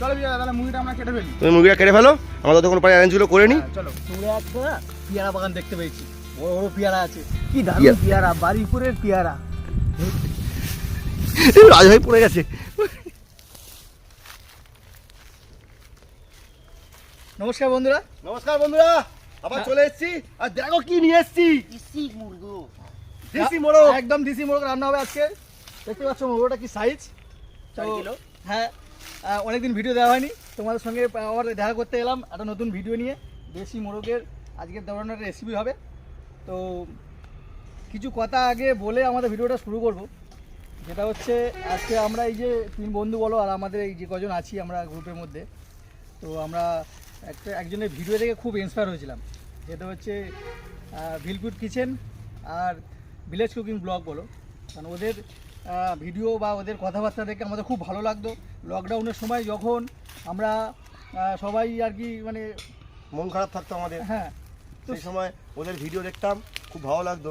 চলো বিয়া তাহলে আমরা কেটে ফেলি। তুমি কেটে ফেলো আমরা পারে অ্যারেঞ্জগুলো করে নিই হ্যাঁ, চলো। দূরে একটা পেয়ারা বাগান দেখতে পেয়েছি। বড় বড় পেয়ারা আছে। কি দারুণ পেয়ারা। বাড়িপুরের পেয়ারা। রাজ ভাই পড়ে গেছে। নমস্কার বন্ধুরা। নমস্কার বন্ধুরা আবার চলে এসেছি। আর দেখো কি নিয়ে এসেছি। মুরগো। দেশি মোড়ক একদম দেশি মোরগ রান্না হবে আজকে। দেখতে পাচ্ছ মোরগটা কি সাইজ চার কিলো। হ্যাঁ অনেকদিন ভিডিও দেওয়া হয়নি। তোমাদের সঙ্গে আবার দেখা করতে এলাম। একটা নতুন ভিডিও নিয়ে। দেশি মোরগের আজকের ধরনের রেসিপি হবে। তো কিছু কথা আগে বলে আমাদের ভিডিওটা শুরু করব। যেটা হচ্ছে, আজকে আমরা এই যে তিন বন্ধু বলো আর আমাদের এই যে কজন আছি আমরা গ্রুপের মধ্যে, তো আমরা একটা, একজনের ভিডিও দেখে খুব ইন্সপায়ার হয়েছিলাম। যেটা হচ্ছে ভিলকুড কিচেন আর ভিলেজ কুকিং ব্লগ বলো। কারণ ওদের ভিডিও বা ওদের কথাবার্তা দেখে আমাদের খুব ভালো লাগতো। লকডাউনের সময় যখন আমরা সবাই আর কি মানে মন খারাপ থাকতো আমাদের। হ্যাঁ। তো সেই সময় ওদের ভিডিও দেখতাম খুব ভালো লাগতো।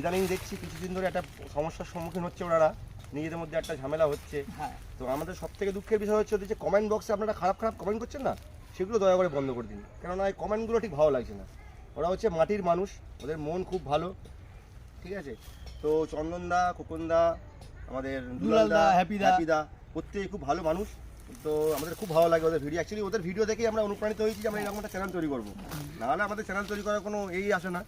ইদানিং দেখছি কিছুদিন ধরে একটা সমস্যার সম্মুখীন হচ্ছে ওনারা। নিজেদের মধ্যে একটা ঝামেলা হচ্ছে। হ্যাঁ। তো আমাদের সব থেকে দুঃখের বিষয় হচ্ছে ওদের যে কমেন্ট বক্সে আপনারা খারাপ খারাপ কমেন্ট করছেন না সেগুলো দয়া করে বন্ধ করে দিন। কেননা এই কমেন্টগুলো ঠিক ভালো লাগছে না। ওরা হচ্ছে মাটির মানুষ ওদের মন খুব ভালো। ঠিক আছে? তো চন্দনদা খোকনদা আমাদের দুলালদা, হ্যাপিদা। হ্যাপিদা প্রত্যেকে খুব ভালো মানুষ। তো আমাদের খুব ভালো লাগে ওদের ভিডিও অ্যাকচুয়ালি ওদের ভিডিও দেখেই আমরা অনুপ্রাণিত হয়েছি যে আমরা এরকম একটা চ্যানেল তৈরি করব। নাহলে আমাদের চ্যানেল তৈরি করার কোনো এই আসে না।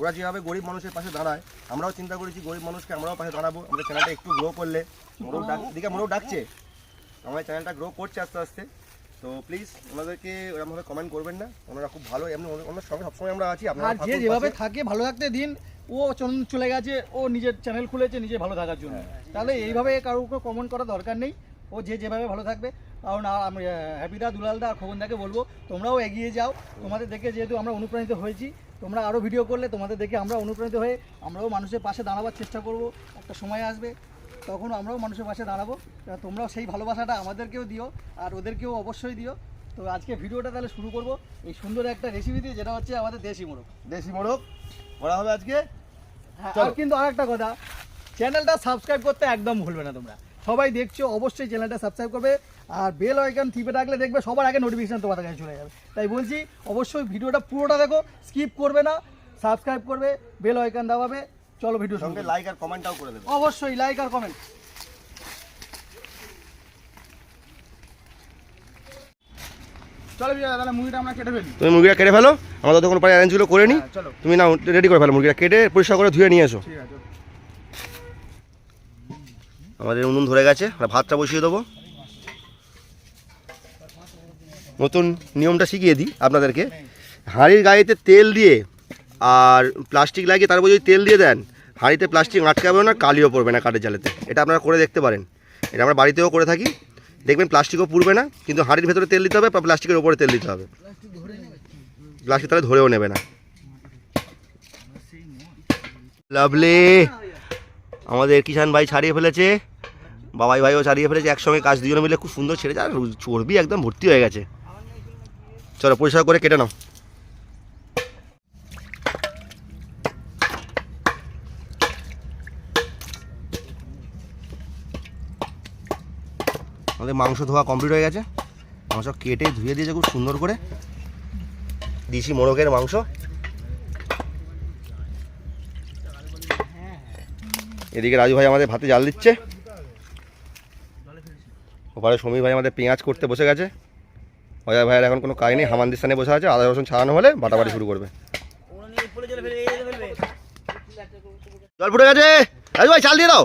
ওরা যেভাবে গরিব মানুষের পাশে দাঁড়ায় আমরাও চিন্তা করেছি গরিব মানুষকে আমরাও পাশে দাঁড়াবো। আমাদের চ্যানেলটা একটু গ্রো করলে মোরও ডাক দিকে মোরও ডাকছে। আমাদের চ্যানেলটা গ্রো করছে আস্তে আস্তে। তো প্লিজ ওনাদেরকে ওরকমভাবে কমেন্ট করবেন না। ওনারা খুব ভালো এমনি ওনার- সঙ্গে সবসময় আমরা আছি আপনারা আর যে যেভাবে থাকে ভালো থাকতে দিন। ও চল- চলে গেছে ও নিজের চ্যানেল খুলেছে নিজে ভালো থাকার জন্য। তাহলে এইভাবে কারোকে কমেন্ট করার দরকার নেই। ও যে যেভাবে ভালো থাকবে কারণ আমি হ্যাপিদা দুলালদা আর খোকনদাকে বলব তোমরাও এগিয়ে যাও। তোমাদের দেখে যেহেতু আমরা অনুপ্রাণিত হয়েছি তোমরা আরও ভিডিও করলে তোমাদের দেখে আমরা অনুপ্রাণিত হয়ে আমরাও মানুষের পাশে দাঁড়াবার চেষ্টা করব। একটা সময় আসবে তখন আমরাও মানুষের পাশে দাঁড়াবো। তোমরাও সেই ভালোবাসাটা আমাদেরকেও দিও আর ওদেরকেও অবশ্যই দিও। তো আজকে ভিডিওটা তাহলে শুরু করব এই সুন্দর একটা রেসিপি দিয়ে যেটা হচ্ছে আমাদের দেশি মোড়ক দেশি মোরগ করা হবে আজকে? হ্যাঁ চলো। আর কিন্তু আরেকটা কথা চ্যানেলটা সাবস্ক্রাইব করতে একদম ভুলবে না তোমরা। সবাই দেখছ অবশ্যই চ্যানেলটা সাবস্ক্রাইব করবে আর বেল আইকন টিপে রাখলে দেখবে সবার আগে নোটিফিকেশন তোমাদের কাছে চলে যাবে। তাই বলছি অবশ্যই ভিডিওটা পুরোটা দেখো স্কিপ করবে না সাবস্ক্রাইব করবে বেল আইকন দাবাবে চলো ভিডিও সঙ্গে লাইক আর কমেন্টটাও করে দেবে। অবশ্যই লাইক আর কমেন্ট চলো বিয়া তাহলে মুরগিটা আমরা কেটে ফেলি। তুমি মুরগিটা কেটে ফেলো আমরা তখন পারে অ্যারেঞ্জগুলো করে নিই হ্যাঁ, তুমি না রেডি করে ফেলো মুরগিটা কেটে পরিষ্কার করে ধুয়ে নিয়ে এসো। আমাদের উনুন ধরে গেছে আমরা ভাতটা বসিয়ে দেবো। নতুন নিয়মটা শিখিয়ে দিই আপনাদেরকে। হাঁড়ির গাড়িতে তেল দিয়ে আর প্লাস্টিক লাগিয়ে তারপর যদি তেল দিয়ে দেন, হাঁড়িতে প্লাস্টিক আটকাবে না, কালিও পড়বে না কাঠের জালেতে। এটা আপনারা করে দেখতে পারেন। এটা আমরা বাড়িতেও করে থাকি। দেখবেন প্লাস্টিকও পুড়বে না, কিন্তু হাঁড়ির ভেতরে তেল দিতে হবে বা প্লাস্টিকের ওপরে তেল দিতে হবে। প্লাস্টিক তাহলে ধরেও নেবে না। লাভলি, আমাদের কিষান ভাই ছাড়িয়ে ফেলেছে। বাবাই ভাইও ছাড়িয়ে ফেলেছে, একসঙ্গে কাজ দুজনে মিলে খুব সুন্দর ছেড়েছে, আর চর্বি একদম ভর্তি হয়ে গেছে। চলো পরিষ্কার করে কেটে নাও। আমাদের মাংস ধোয়া কমপ্লিট হয়ে গেছে। মাংস কেটে ধুয়ে দিয়েছে খুব সুন্দর করে। দিশি মোরগের মাংস। এদিকে রাজু ভাই আমাদের ভাতে জাল দিচ্ছে। ওপারে সমীর ভাই আমাদের পেঁয়াজ করতে বসে গেছে। অজয় ভাইয়ের এখন কোনো কাজ নেই হামান্দির স্থানে বসে আছে, আদা রসুন ছাড়ানো হলে বাটাবাটি শুরু করবে। জল ফুটে গেছে! রাজু ভাই, চাল দিয়ে দাও।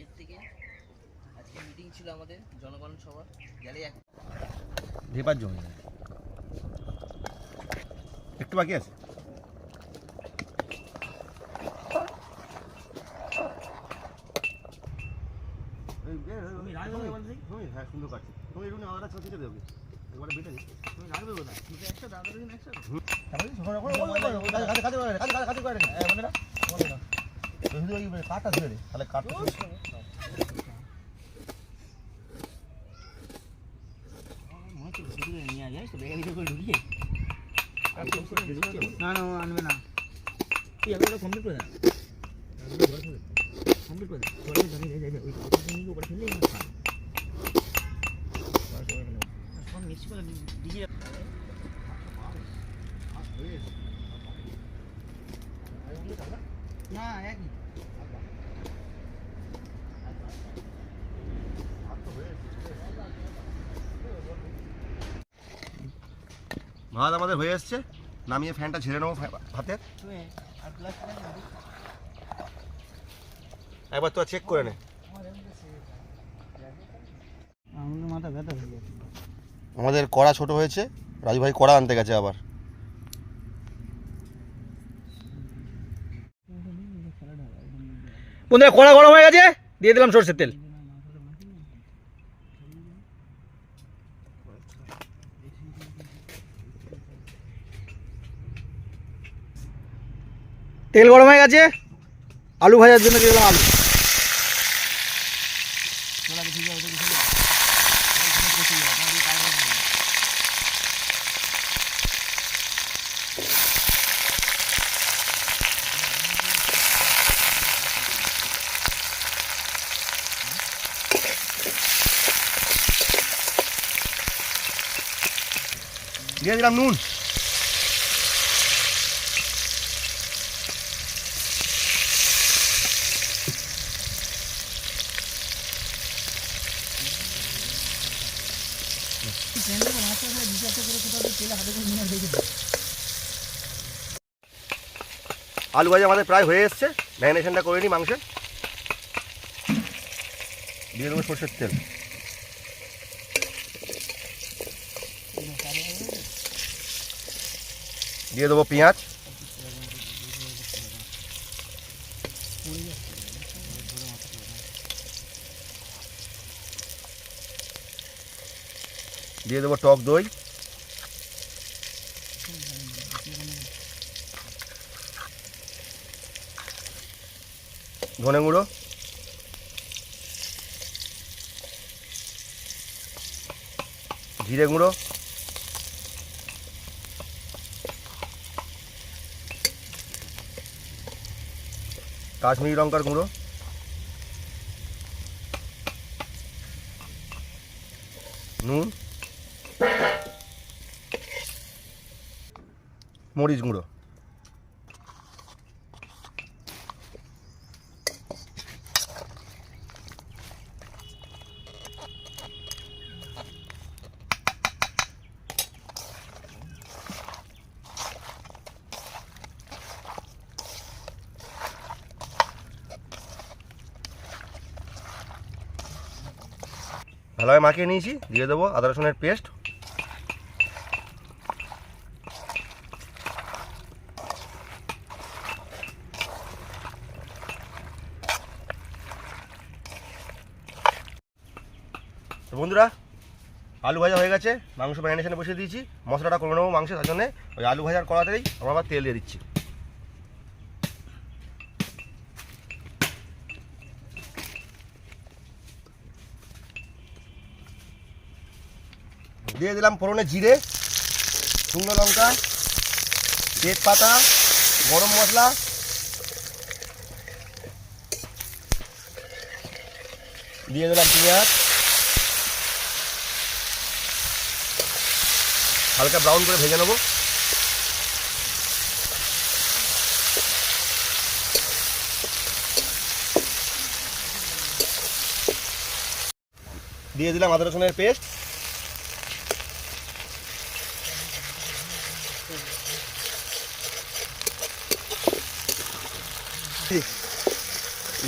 এর থেকে। আজকে মিটিং ছিল আমাদের জনগণ সভা গেলে এক ধেপার জমি। একটু বাকি আছে? তুমি হ্যাঁ সুন্দর কাটছে তুমি আলাদা ছাঁচি দেবে একবারে বেটে তুমি রাখবে কোথায়? একসাথে রসুন একসাথে কাঠটা ধরে তাহলে কাঠটা না না ও আনবে না না একই ভাত আমাদের হয়ে এসছে। নামিয়ে ফ্যানটা ছেড়ে নেব ভাতের একবার তো চেক করে নে। আমাদের কড়া ছোট হয়েছে রাজু ভাই কড়া আনতে গেছে আবার। বন্ধুরা, কড়া গরম হয়ে গেছে? দিয়ে দিলাম সর্ষের তেল। তেল গরম হয়ে গেছে আলু ভাজার জন্য দিয়ে দিলাম আলু। দিয়ে দিলাম নুন। আলু ভাজা আমাদের প্রায় হয়ে এসছে। ম্যারিনেশনটা করে নিই মাংসের দিয়ে দেবো সর্ষের তেল। দিয়ে দেবো পেঁয়াজ। দিয়ে দেবো টক দই। ধনে গুঁড়ো। জিরে গুঁড়ো। কাশ্মীরি লঙ্কার গুঁড়ো। নুন। মরিচ গুঁড়ো। মাখিয়ে নিয়েছি, দিয়ে দেবো আদা রসুনের পেস্ট। তো বন্ধুরা, আলু ভাজা হয়ে গেছে, মাংস ম্যারিনেশনে বসিয়ে দিয়েছি। মশলাটা করে নেব মাংস তার জন্য ওই আলু ভাজার কড়াতেই আমরা আবার তেল দিয়ে দিচ্ছি। দিয়ে দিলাম ফোড়নে জিরে, শুকনো লঙ্কা, তেজপাতা, গরম মশলা। দিয়ে দিলাম পেঁয়াজ। হালকা ব্রাউন করে ভেজে নেব। দিয়ে দিলাম আদা রসুনের পেস্ট।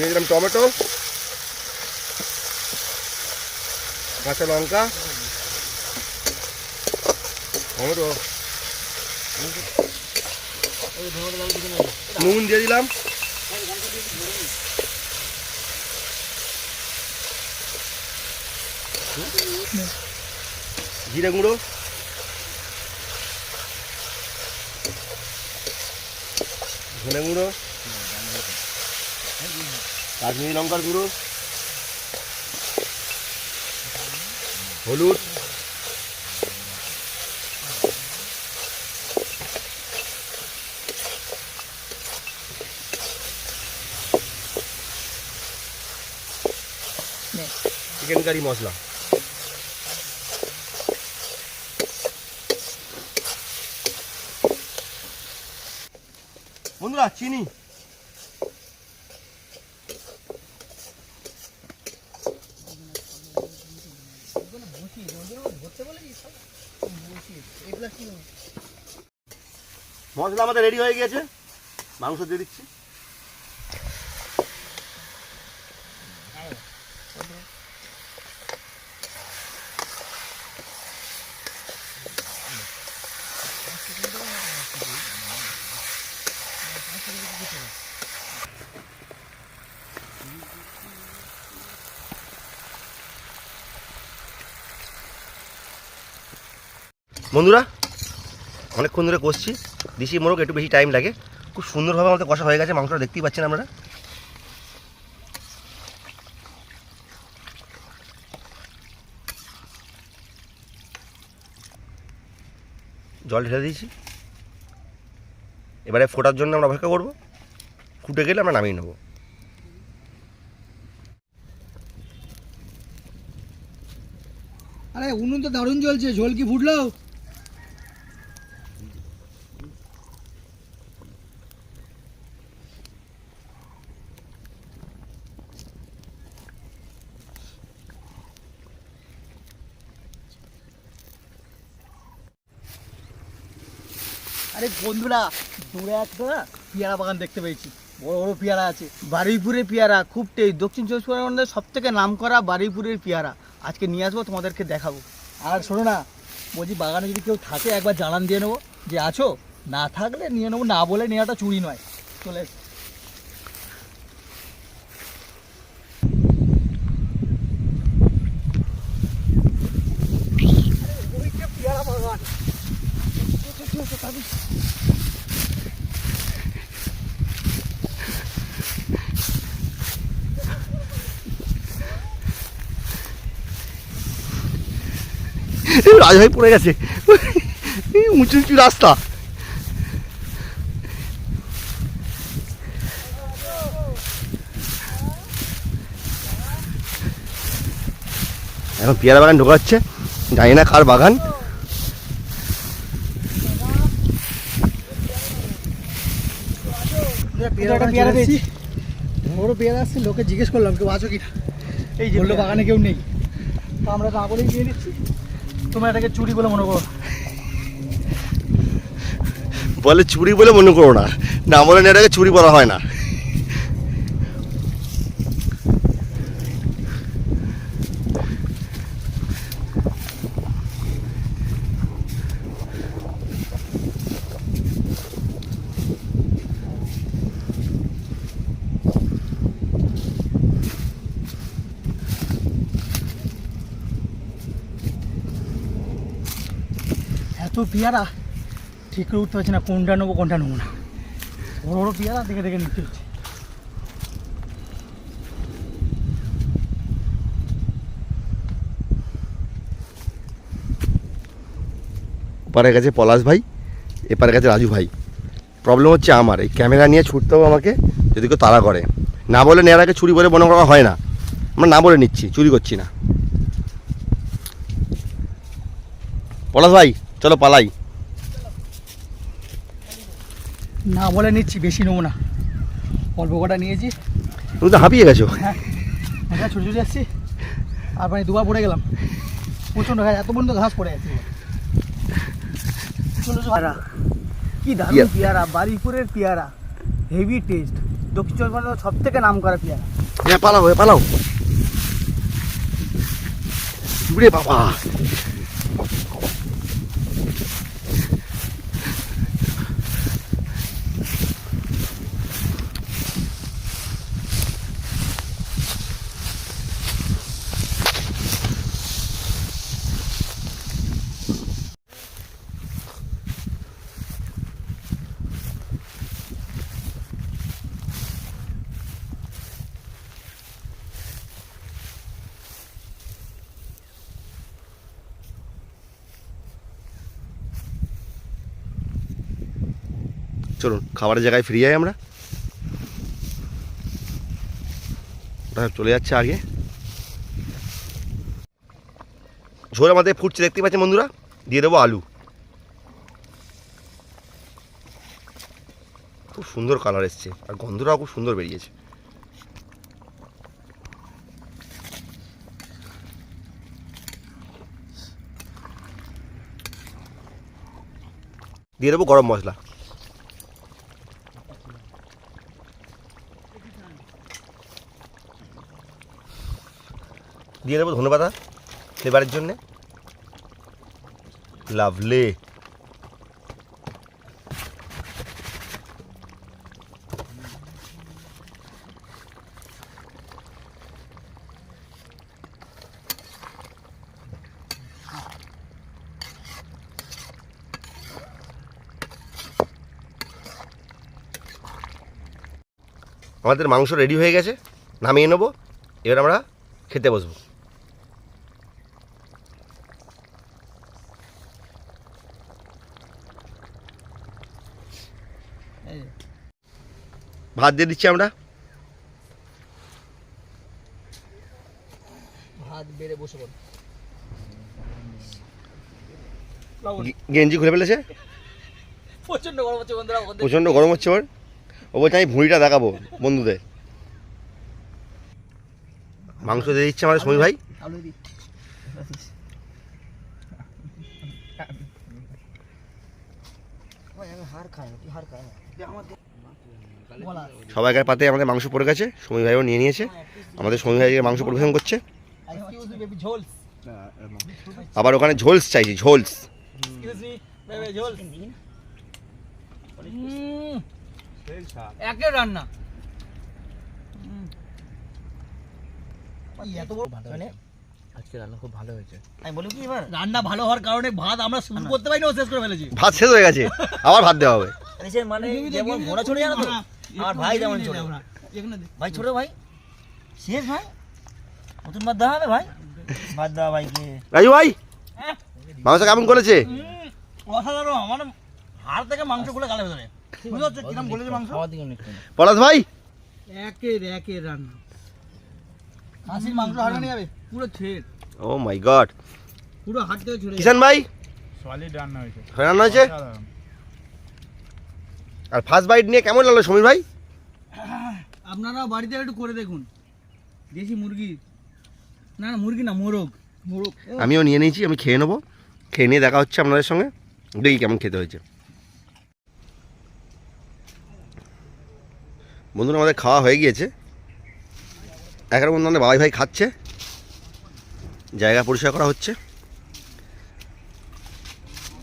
দিয়ে দিলাম টমেটো কাঁচা লঙ্কা টমেটো নুন দিয়ে দিলাম। জিরে গুঁড়ো। ধনে গুঁড়ো। কাশ্মীরি লঙ্কার গুঁড়ো। হলুদ। চিকেন কারি মশলা। বন্ধুরা চিনি। মশলা আমাদের রেডি হয়ে গিয়েছে। মাংস দিয়ে দিচ্ছি। বন্ধুরা অনেকক্ষণ ধরে কষছি। দেশি মোরগ একটু বেশি টাইম লাগে। খুব সুন্দরভাবে আমাদের কষা হয়ে গেছে, মাংসটা দেখতেই পাচ্ছেন আপনারা। জল ঢেলে দিয়েছি। এবারে ফোটার জন্য আমরা অপেক্ষা করব। ফুটে গেলে আমরা নামিয়ে নেব। আরে, উনুন তো দারুণ জ্বলছে, ঝোল কি ফুটলো? বন্ধুরা, দূরে একটা পেয়ারা বাগান দেখতে পেয়েছি। বড় বড় পেয়ারা আছে। বারুইপুরের পেয়ারা খুব টেস্ট দক্ষিণ চব্বিশ পরগনার সব থেকে নাম করা বারুইপুরের পেয়ারা। আজকে নিয়ে আসব, তোমাদেরকে দেখাবো। আর শোনো না, বলছি বাগানে যদি কেউ থাকে, একবার জানান দিয়ে নেব যে আছো। না থাকলে নিয়ে নেব, না বলে নেওয়াটা চুরি নয়। চলে। পেয়ারা বাগান। রাজভাই পড়ে গেছে। উঁচু উঁচু রাস্তা। এখন পেয়ারা বাগান ঢোকা হচ্ছে। জানি না কার বাগান। বড় পেয়ারা আসছে লোকে জিজ্ঞেস করলাম কেউ আছো কিনা? এই যে বলল বাগানে কেউ নেই। তো আমরা না বলেই নিয়ে নিচ্ছি। তোমরা এটাকে চুরি বলে মনে করো। বলে চুরি বলে মনে করো না। না বলে এটাকে চুরি বলা হয় না। পেয়ারা। ঠিক করে উঠতে পারছি না, কোনটা নেব কোনটা নেব না। বড় বড় পেয়ারা দেখে দেখে নিতে হচ্ছে। ওপারে গেছে পলাশ ভাই এপারে গেছে রাজু ভাই। প্রবলেম হচ্ছে আমার, এই ক্যামেরা নিয়ে ছুটতে হবে আমাকে, যদি কেউ তাড়া করে। না বলে নেওয়ার আগে চুরি বলে মনে করা হয় না। আমরা না বলে নিচ্ছি, চুরি করছি না। পলাশ ভাই চলো পালাই। না বলে নিচ্ছি বেশি নেব না। অল্প কটা নিয়েছি। তুমি তো হাঁপিয়ে গেছো। হ্যাঁ ছুটি ছুটি আসছি। আর মানে দুবার পড়ে গেলাম। প্রচণ্ড ঘাস এত পর্যন্ত ঘাস পড়ে আছে। পেয়ারা। কি দারুণ পেয়ারা। বারিপুরের পেয়ারা। হেভি টেস্ট দক্ষিণ চব্বিশ পরগনার সব থেকে নাম করা পেয়ারা। হ্যাঁ পালাও হ্যাঁ পালাও। বাবা। চলুন, খাবারের জায়গায় ফিরে যাই আমরা। ওটা চলে যাচ্ছে আগে। ঝোল আমাদের ফুটছে, দেখতে পাচ্ছেন বন্ধুরা? দিয়ে দেবো আলু। খুব সুন্দর কালার এসছে, আর গন্ধটাও খুব সুন্দর বেরিয়েছে। দিয়ে দেবো গরম মশলা। দিয়ে দেবো ধন্যবাদ ফ্লেভারের জন্যে। লাভলি। আমাদের মাংস রেডি হয়ে গেছে, নামিয়ে নেব। এবার আমরা খেতে বসবো। ভাত দিয়ে দিচ্ছি আমরা? ভাত বেড়ে বসে পড়ো। গেঞ্জি খুলে ফেলেছে? প্রচণ্ড গরম হচ্ছে বন্ধুরা ওখান প্রচণ্ড গরম হচ্ছে ওর। ও বলছে আমি ভুঁড়িটা দেখাবো বন্ধুদের। মাংস দিয়ে দিচ্ছে আমাদের সমীর ভাই। সবাইকার পাতে আমাদের মাংস পড়ে গেছে সমীর ভাইও নিয়ে নিয়েছে। আমাদের সমীর ভাই মাংস পরিবেশন করছে। আবার ওখানে ঝোলস চাইছি ঝোলস। রান্না। মানে আজকে রান্না খুব ভালো হয়েছে। আমি বলি কি এবার? রান্না ভালো হওয়ার কারণে ভাত আমরা শুরু করতে পারিনি ও শেষ করে ফেলেছি। ভাত শেষ হয়ে গেছে আবার ভাত দেওয়া হবে। মানে যেমন ঘোড়া ছড়ে জানো তো আমার ভাই যেমন ছোট ভাই ছোট ভাই শেষ ভাই? নতুন বাদ দেওয়া হবে ভাই? বাদ দেওয়া ভাইকে রাজু ভাই মাংস কেমন করেছে? অসাধারণ আমার হাড় থেকে মাংসগুলো গালে ভেতরে। বুঝতে পারছ কিরম বলেছে মাংস? খাওয়ার পলাশ ভাই? একের একের রান্না। খাসির মাংস হাড়ে নিয়ে যাবে। পুরো ছেড় ও মাই গড পুরো হাট থেকে ছেড়ে কিষান ভাই? সলিড রান্না হয়েছে। রান্না হয়েছে? আর ফার্স্ট বাইট নিয়ে কেমন লাগল সমীর ভাই? আপনারা বাড়িতে একটু করে দেখুন। দেশি মুরগি। না না মুরগি না মোরগ। মোরগ। আমিও নিয়ে নিয়েছি আমি খেয়ে নেব। খেয়ে নিয়ে দেখা হচ্ছে আপনাদের সঙ্গে। দেখি কেমন খেতে হয়েছে। বন্ধুরা আমাদের খাওয়া হয়ে গিয়েছে। এগারো বন্ধু আমাদের বাবাই ভাই খাচ্ছে। জায়গা পরিষ্কার করা হচ্ছে।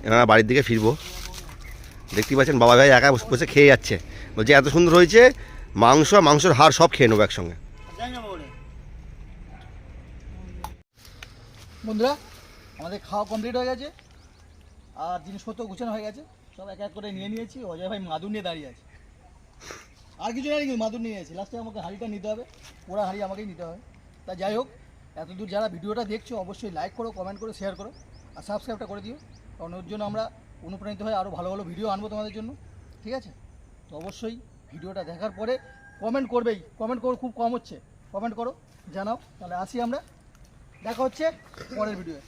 এবার বাড়ির দিকে ফিরবো। দেখতেই পাচ্ছেন বাবা ভাই একা বসে খেয়ে যাচ্ছে। বলছে, এত সুন্দর হয়েছে, মাংস মাংসর হাড় সব খেয়ে নেব একসঙ্গে। বন্ধুরা, আমাদের খাওয়া কমপ্লিট হয়ে গেছে। আর জিনিসপত্র গুছানো হয়ে গেছে। সব এক এক করে নিয়ে নিয়েছি। অজয় ভাই মাদুর নিয়ে দাঁড়িয়ে আছে। আর কিছু নেই মাদুর নিয়ে গেছি লাস্টে আমাকে হাঁড়িটা নিতে হবে। ওরা হাঁড়ি আমাকেই নিতে হবে। তা যাই হোক এতদূর যারা ভিডিওটা দেখছ, অবশ্যই লাইক করো কমেন্ট করো শেয়ার করো, আর সাবস্ক্রাইবটা করে দিও। কারণ ওর জন্য আমরা অনুপ্রাণিত হয়ে আরও ভালো ভালো ভিডিও আনব তোমাদের জন্য। ঠিক আছে? তো অবশ্যই ভিডিওটা দেখার পরে কমেন্ট করবেই। কমেন্ট করো, খুব কম হচ্ছে। কমেন্ট করো, জানাও। তাহলে আসি আমরা। দেখা হচ্ছে পরের ভিডিওয়ে